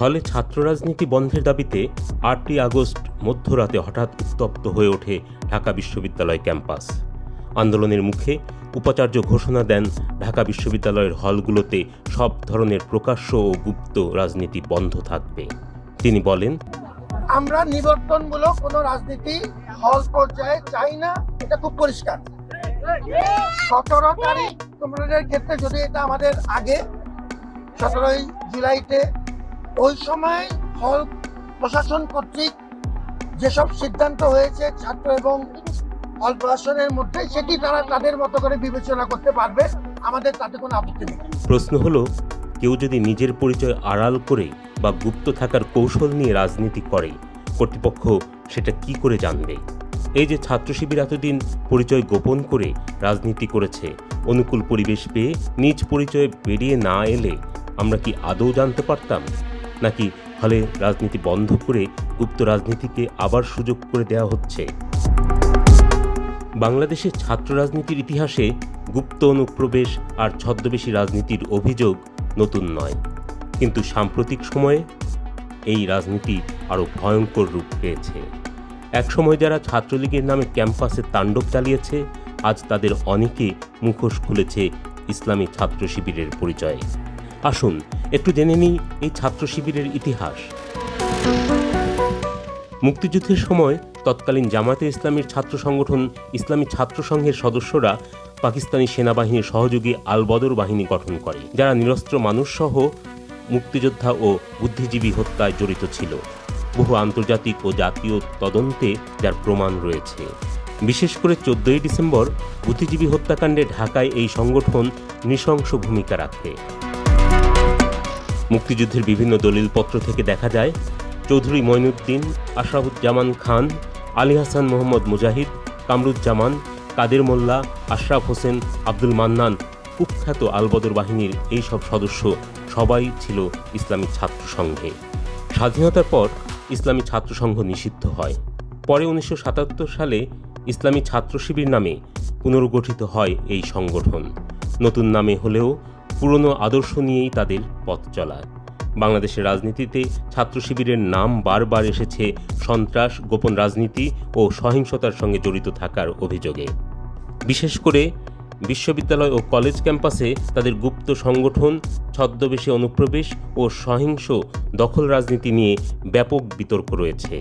হলে ছাত্র রাজনীতি বন্ধের দাবিতে আটই আগস্ট মধ্যরাতে হঠাৎ উত্তপ্ত হয়ে ওঠে ঢাকা বিশ্ববিদ্যালয় ক্যাম্পাস। আন্দোলনের মুখে উপাচার্য ঘোষণা দেন, ঢাকা বিশ্ববিদ্যালয়ের হলগুলোতে সব ধরনের প্রকাশ্য ও গুপ্ত রাজনীতি বন্ধ থাকবে। তিনি বলেন, আমরা নিবর্তনমূলক কোনো রাজনীতি হল পর্যায়ে চাই না, এটা খুব পরিষ্কার। সতেরো তারিখ তোমাদের ক্ষেত্রে যদি এটা আমাদের আগে, সতেরোই জুলাইতে ওই সময় হল প্রশাসন কর্তৃক যেসব সিদ্ধান্ত হয়েছে ছাত্র এবং হল প্রশাসনের মধ্যে, সেটি তারা তাদের মতো করে বিবেচনা করতে পারবে। আমাদের তাতে কোনো আপত্তি নেই। প্রশ্ন হলো, কেউ যদি নিজের পরিচয় আড়াল করে বা গুপ্ত থাকার কৌশল নিয়ে রাজনীতি করে, কর্তৃপক্ষ সেটা কি করে জানবে? এই যে ছাত্র শিবির এতদিন পরিচয় গোপন করে রাজনীতি করেছে, অনুকূল পরিবেশ পেয়ে নিজ পরিচয়ে বেরিয়ে না এলে আমরা কি আদৌ জানতে পারতাম? নাকি ফলে রাজনীতি বন্ধ করে গুপ্ত রাজনীতিকে আবার সুযোগ করে দেওয়া হচ্ছে? বাংলাদেশের ছাত্র রাজনীতির ইতিহাসে গুপ্ত অনুপ্রবেশ আর ছদ্মবেশী রাজনীতির অভিযোগ নতুন নয়। কিন্তু সাম্প্রতিক সময়ে এই রাজনীতি আরও ভয়ঙ্কর রূপ পেয়েছে। একসময় যারা ছাত্রলীগের নামে ক্যাম্পাসে তাণ্ডব চালিয়েছে, আজ তাদের অনেকে মুখোশ খুলেছে ইসলামী ছাত্র শিবিরের পরিচয়ে। আসুন, একটু জেনে নিই এই ছাত্র শিবিরের ইতিহাস। মুক্তিযুদ্ধের সময় তৎকালীন জামাতে ইসলামীর ছাত্র সংগঠন ইসলামী ছাত্র সংঘের সদস্যরা পাকিস্তানি সেনাবাহিনীর সহযোগী আলবদর বাহিনী গঠন করে, যারা নিরস্ত্র মানুষসহ মুক্তিযোদ্ধা ও বুদ্ধিজীবী হত্যায় জড়িত ছিল। বহু আন্তর্জাতিক ও জাতীয় তদন্তে যার প্রমাণ রয়েছে। বিশেষ করে চোদ্দই ডিসেম্বর বুদ্ধিজীবী হত্যাকাণ্ডে ঢাকায় এই সংগঠন নৃশংস ভূমিকা রাখে। মুক্তিযুদ্ধের বিভিন্ন দলিলপত্র থেকে দেখা যায়, চৌধুরী মঈনুদ্দিন আশরাফুজ্জামান খান, আলী হাসান মোহাম্মদ মুজাহিদ, কামরুজ্জামান, কাদের মোল্লা, আশরাফ হোসেন, আব্দুল মান্নান কুখ্যাত আলবদর বাহিনীর এই সব সদস্য সবাই ছিল ইসলামী ছাত্র সংঘে। স্বাধীনতার পর ইসলামী ছাত্র সংঘ নিষিদ্ধ হয়। পরে উনিশশো সাতাত্তর সালে ইসলামী ছাত্র শিবির নামে পুনর্গঠিত হয় এই সংগঠন। নতুন নামে হলেও পুরনো আদর্শ নিয়েই তাদের পথ চলা। বাংলাদেশের রাজনীতিতে ছাত্র শিবিরের নাম বারবার এসেছে সন্ত্রাস, গোপন রাজনীতি ও সহিংসতার সঙ্গে জড়িত থাকার অভিযোগে। বিশেষ করে বিশ্ববিদ্যালয় ও কলেজ ক্যাম্পাসে তাদের গুপ্ত সংগঠন, ছদ্মবেশে অনুপ্রবেশ ও সহিংস দখল রাজনীতি নিয়ে ব্যাপক বিতর্ক রয়েছে।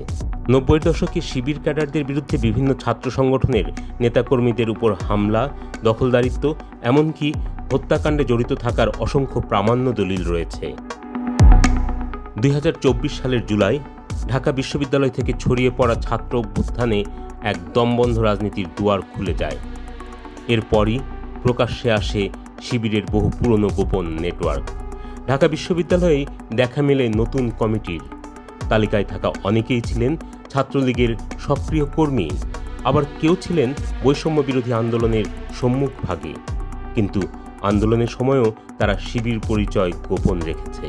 নব্বই দশকে শিবির ক্যাডারদের বিরুদ্ধে বিভিন্ন ছাত্র সংগঠনের নেতাকর্মীদের উপর হামলা, দখলদারিত্ব, এমনকি হত্যাকাণ্ডে জড়িত থাকার অসংখ্য প্রামাণ্য দলিল রয়েছে। দুই হাজার চব্বিশ সালের জুলাই, ঢাকা বিশ্ববিদ্যালয় থেকে ছড়িয়ে পড়া ছাত্র অভ্যুত্থানে এক দমবন্ধ রাজনীতির দুয়ার খুলে যায়। এরপরই প্রকাশ্যে আসে শিবিরের বহু পুরনো গোপন নেটওয়ার্ক। ঢাকা বিশ্ববিদ্যালয়ে দেখা মেলে নতুন কমিটির। তালিকায় থাকা অনেকেই ছিলেন ছাত্রলীগের সক্রিয় কর্মী, আবার কেউ ছিলেন বৈষম্য বিরোধী আন্দোলনের সম্মুখভাগে কিন্তু আন্দোলনের সময়ও তারা শিবির পরিচয় গোপন রেখেছে।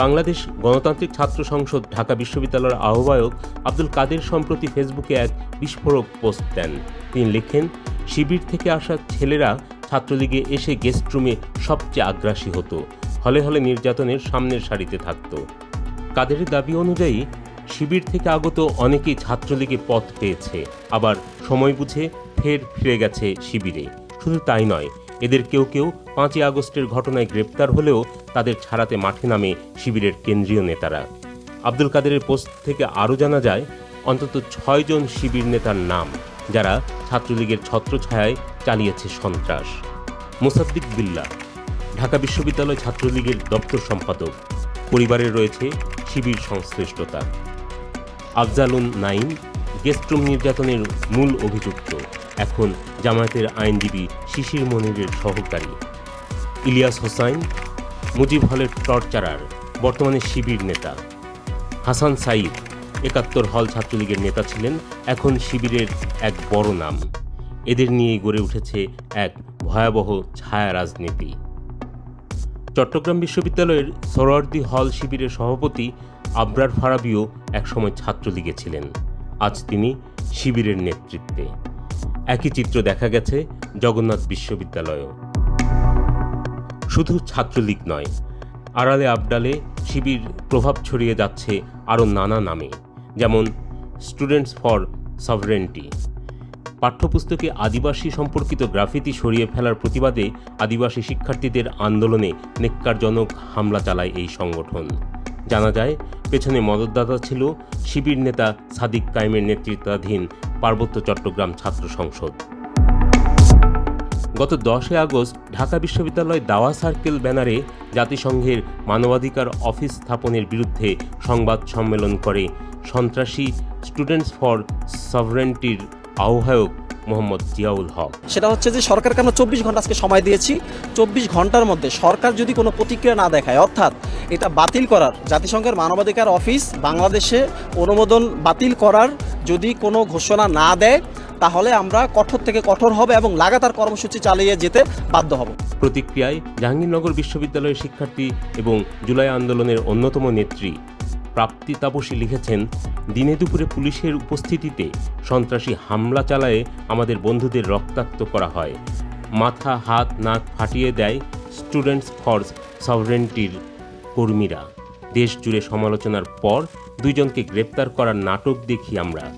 বাংলাদেশ গণতান্ত্রিক ছাত্র সংসদ ঢাকা বিশ্ববিদ্যালয়ের আহ্বায়ক আব্দুল কাদের সম্প্রতি ফেসবুকে এক বিস্ফোরক পোস্ট দেন। তিনি লেখেন, শিবির থেকে আসা ছেলেরা ছাত্রলীগে এসে গেস্ট রুমে সবচেয়ে আগ্রাসী হতো, হলে হলে নির্যাতনের সামনের সারিতে থাকত। কাদের দাবি অনুযায়ী, শিবির থেকে আগত অনেকেই ছাত্রলীগে পথ পেয়েছে, আবার সময় বুঝে ফের ফিরে গেছে শিবিরে। শুধু তাই নয় এদের কেউ কেউ পাঁচই আগস্টের ঘটনায় গ্রেপ্তার হলেও তাদের ছাড়াতে মাঠে নামে শিবিরের কেন্দ্রীয় নেতারা। আব্দুল কাদেরের পোস্ট থেকে আরও জানা যায়, অন্তত ছয়জন শিবির নেতার নাম, যারা ছাত্রলীগের ছত্রছায়ায় চালিয়েছে সন্ত্রাস। মোসাদ্দিক বিল্লা, ঢাকা বিশ্ববিদ্যালয় ছাত্রলীগের দপ্তর সম্পাদক। পরিবারের রয়েছে শিবির সংশ্লিষ্টতা। আফজালুন নাইম গেস্টরুম নির্যাতনের মূল অভিযুক্ত। এখন জামায়াতের আইনজীবী শিশির মনিরের সহকারী। ইলিয়াস হোসাইন, মুজিব হলের টর্চারার বর্তমানে শিবির নেতা। হাসান সাইদ একাত্তর হল ছাত্রলীগের নেতা ছিলেন, এখন শিবিরের এক বড় নাম। এদের নিয়েই গড়ে উঠেছে এক ভয়াবহ ছায়া রাজনীতি। চট্টগ্রাম বিশ্ববিদ্যালয়ের সরোয়ার্দি হল শিবিরের সভাপতি আবরার ফারাবিও একসময় ছাত্রলীগে ছিলেন। আজ তিনি শিবিরের নেতৃত্বে। একই চিত্র দেখা গেছে জগন্নাথ বিশ্ববিদ্যালয়েও। শুধু ছাত্রলীগ নয়, আড়ালে আবডালে শিবির প্রভাব ছড়িয়ে যাচ্ছে আরও নানা নামে, যেমন স্টুডেন্টস ফর সভরেন্টি পাঠ্যপুস্তকে আদিবাসী সম্পর্কিত গ্রাফিতি সরিয়ে ফেলার প্রতিবাদে আদিবাসী শিক্ষার্থীদের আন্দোলনে নেক্কারজনক হামলা চালায় এই সংগঠন। জানা যায়, পেছনে মদতদাতা ছিল শিবির নেতা সাদিক কায়েমের নেতৃত্বাধীন পার্বত্য চট্টগ্রাম ছাত্র সংসদ। গত দশই আগস্ট ঢাকা বিশ্ববিদ্যালয় দাওয়া সার্কেল ব্যানারে জাতিসংঘের মানবাধিকার অফিস স্থাপনের বিরুদ্ধে সংবাদ সম্মেলন করে সন্ত্রাসী স্টুডেন্টস ফর সভরেন্টির আহ্বায়ক মোহাম্মদ জিয়াউল হক। সেটা হচ্ছে যে সরকারকে আমরা চব্বিশ ঘণ্টা আজকে সময় দিয়েছি। চব্বিশ ঘণ্টার মধ্যে সরকার যদি কোনো প্রতিক্রিয়া না দেখায় অর্থাৎ এটা বাতিল করার জাতিসংঘের মানবাধিকার অফিস বাংলাদেশে অনুমোদন বাতিল করার যদি কোনো ঘোষণা না দেয় তাহলে আমরা কঠোর থেকে কঠোর হবে এবং লাগাতার কর্মসূচি চালিয়ে যেতে বাধ্য হব। প্রতিক্রিয়ায় জাহাঙ্গীরনগর বিশ্ববিদ্যালয়ের শিক্ষার্থী এবং জুলাই আন্দোলনের অন্যতম নেত্রী প্রাপ্তি তাপসী লিখেছেন, দিনে দুপুরে পুলিশের উপস্থিতিতে সন্ত্রাসী হামলা চালায়ে আমাদের বন্ধুদের রক্তাক্ত করা হয়। মাথা, হাত, নাক ফাটিয়ে দেয় স্টুডেন্টস ফর সভরেন্টির কর্মীরা। দেশ জুড়ে সমালোচনার পর দুইজনকে গ্রেপ্তার করার নাটক দেখি আমরা।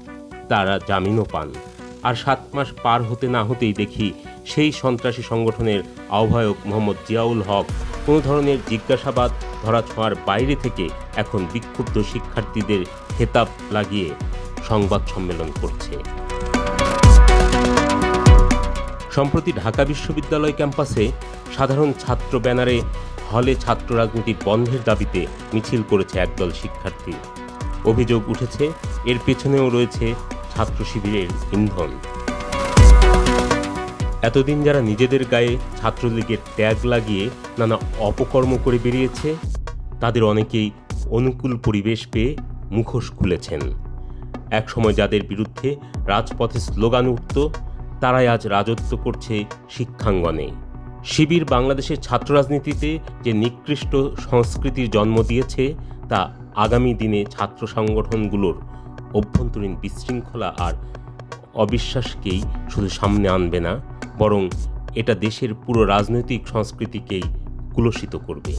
তারা জামিনও পান। আর সাত মাস পার হতে না হতেই দেখি সেই সন্ত্রাসী সংগঠনের আহ্বায়ক মোহাম্মদ জিয়াউল হক কোনো ধরনের জিজ্ঞাসাবাদ, ধরা ধরাছোঁয়ার বাইরে থেকে এখন বিক্ষুব্ধ শিক্ষার্থীদের খেতাব লাগিয়ে সংবাদ সম্মেলন করছে। সম্প্রতি ঢাকা বিশ্ববিদ্যালয় ক্যাম্পাসে সাধারণ ছাত্র ব্যানারে হলে ছাত্র রাজনীতি বন্ধের দাবিতে মিছিল করেছে একদল শিক্ষার্থী। অভিযোগ উঠেছে, এর পেছনেও রয়েছে ছাত্র শিবিরের ইন্ধন। এতদিন যারা নিজেদের গায়ে ছাত্রলীগের ট্যাগ লাগিয়ে নানা অপকর্ম করে বেরিয়েছে, তাদের অনেকেই অনুকূল পরিবেশ পেয়ে মুখোশ খুলেছেন। একসময় যাদের বিরুদ্ধে রাজপথে স্লোগান উঠত, তারাই আজ রাজত্ব করছে শিক্ষাঙ্গনে। শিবির বাংলাদেশের ছাত্র রাজনীতিতে যে নিকৃষ্ট সংস্কৃতির জন্ম দিয়েছে, তা আগামী দিনে ছাত্র সংগঠনগুলোর অভ্যন্তরীণ বিশৃঙ্খলা আর অবিশ্বাসকেই শুধু সামনে আনবে না বরং এটা দেশের পুরো রাজনৈতিক সংস্কৃতিকেই কুলসিত করবে।